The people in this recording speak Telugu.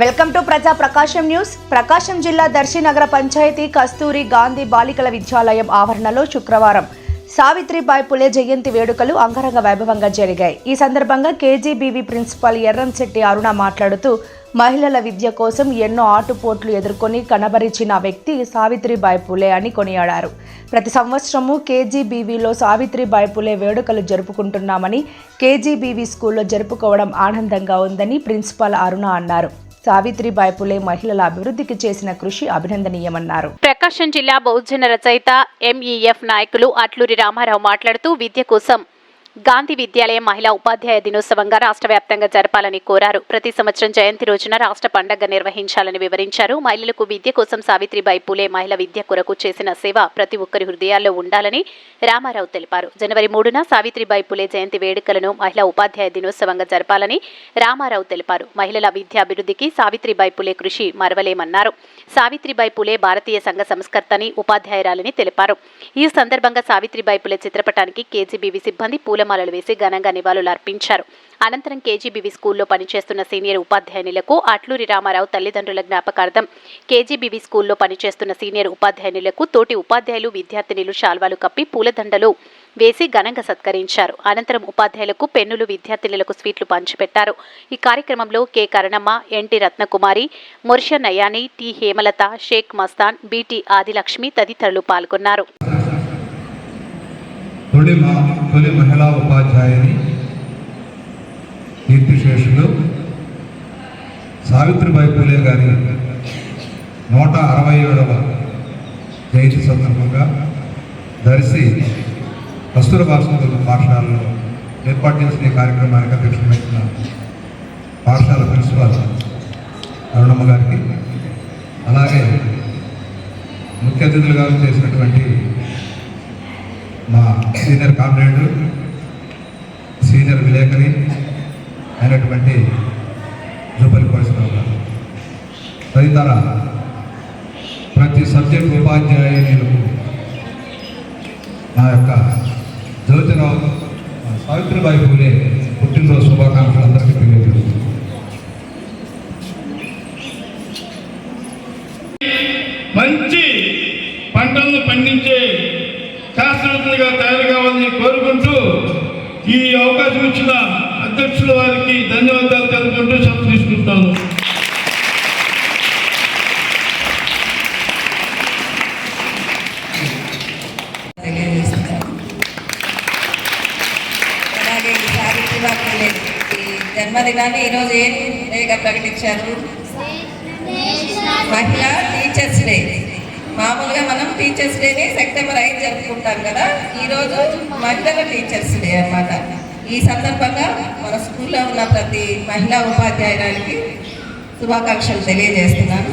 వెల్కమ్ టు ప్రజా ప్రకాశం న్యూస్. ప్రకాశం జిల్లా దర్శి నగర పంచాయతీ కస్తూరి గాంధీ బాలికల విద్యాలయం ఆవరణలో శుక్రవారం సావిత్రిబాయి పులే జయంతి వేడుకలు అంగరంగ వైభవంగా జరిగాయి. ఈ సందర్భంగా కేజీబీవీ ప్రిన్సిపాల్ ఎర్రంశెట్టి అరుణ మాట్లాడుతూ మహిళల విద్య కోసం ఎన్నో ఆటుపోట్లు ఎదుర్కొని కనబరిచిన వ్యక్తి సావిత్రిబాయి పులే అని కొనియాడారు. ప్రతి సంవత్సరము కేజీబీవీలో సావిత్రిబాయి పులే వేడుకలు జరుపుకుంటున్నామని కేజీబీవీ స్కూల్లో జరుపుకోవడం ఆనందంగా ఉందని ప్రిన్సిపాల్ అరుణ అన్నారు. సావిత్రిబాయి పులే మహిళల అభివృద్ధికి చేసిన కృషి అభినందనీయమన్నారు. ప్రకాశం జిల్లా బహుజన రచయిత ఎంఈఎఫ్ నాయకులు అట్లూరి రామారావు మాట్లాడుతూ విద్య కోసం గాంధీ విద్యాలయం మహిళా ఉపాధ్యాయ దినోత్సవంగా రాష్ట్ర వ్యాప్తంగా జరపాలని కోరారు. ప్రతి సంవత్సరం జయంతి రోజున రాష్ట్ర పండగ నిర్వహించాలని వివరించారు. మహిళలకు విద్య కోసం సావిత్రిబాయి పూలే మహిళ విద్య కొరకు చేసిన సేవ ప్రతి ఒక్కరి హృదయాల్లో ఉండాలని రామారావు తెలిపారు. జనవరి మూడున సావిత్రిబాయి పూలే జయంతి వేడుకలను మహిళా ఉపాధ్యాయ దినోత్సవంగా జరపాలని రామారావు తెలిపారు. మహిళల విద్యాభివృద్ధికి సావిత్రిబాయి పూలే కృషి మరవలేమన్నారు. సావిత్రిబాయి పూలే భారతీయ సంఘ సంస్కర్తని ఉపాధ్యాయురాలని తెలిపారు. ఈ సందర్భంగా సావిత్రిబాయి పూలే చిత్రపటానికి కేజీబీవీ సిబ్బంది పూలమాలలు వేసి ఘనంగా నివాళులు అర్పించారు అనంతరం కేజీబీవి స్కూల్లో పనిచేస్తున్న సీనియర్ ఉపాధ్యాయునులకు అట్లూరి రామారావు తల్లిదండ్రుల జ్ఞాపకార్థం కేజీబీవి స్కూల్లో పనిచేస్తున్న సీనియర్ ఉపాధ్యాయునులకు తోటి ఉపాధ్యాయులు విద్యార్థినులు శాల్వాలు కప్పి పూలదండలు వేసి ఘనంగా సత్కరించారు. అనంతరం ఉపాధ్యాయులకు పెన్నులు విద్యార్థినులకు స్వీట్లు పంచిపెట్టారు. ఈ కార్యక్రమంలో K. Karanamma NT Ratnakumari Morsha Nayani T. Hemalatha Shaik Mastan BT Adilakshmi తదితరులు పాల్గొన్నారు. తొలి మా తొలి మహిళా ఉపాధ్యాయుని కీర్తిశేషులు సావిత్రిబాయి పూలే గారి నూట అరవై ఏడవ జయంతి సందర్భంగా దర్శి కస్తూరబా సంస్కృత పాఠశాలలో ఏర్పాటు చేసిన కార్యక్రమానికి అధ్యక్షత వహించిన పాఠశాల ప్రిన్సిపాల్ అరుణమ్మ గారికి అలాగే ముఖ్య అతిథులుగా చేసినటువంటి మా సీనియర్ కామ్రేడ్ సీనియర్ విలేకరి అయినటువంటి జూపల్లి కోటేశ్వరరావు గారు. తదితర ప్రతి సబ్జెక్ట్ ఉపాధ్యాయులకు నా యొక్క జ్యోతిరావు సావిత్రిబాయి పూలే పుట్టినరోజు శుభాకాంక్షలు అందరికీ శాస్త్రవేత్తలుగా తయారు కావాలని కోరుకుంటూ ఈ అవకాశం ఇచ్చిన అధ్యక్షుల వారికి ధన్యవాదాలు తెలుపుకుంటూ సెలవు తీసుకుంటాను జన్మదినాన్ని ఈరోజు ఏం డేగా ప్రకటించారు? మహిళా టీచర్స్ డే. టీచర్స్ డేని సెప్టెంబర్ ఐదు జరుపుకుంటాం కదా. ఈరోజు మహిళల టీచర్స్ డే అన్నమాట. ఈ సందర్భంగా మన స్కూల్లో ఉన్న ప్రతి మహిళా ఉపాధ్యాయురానికి శుభాకాంక్షలు తెలియజేస్తున్నాను.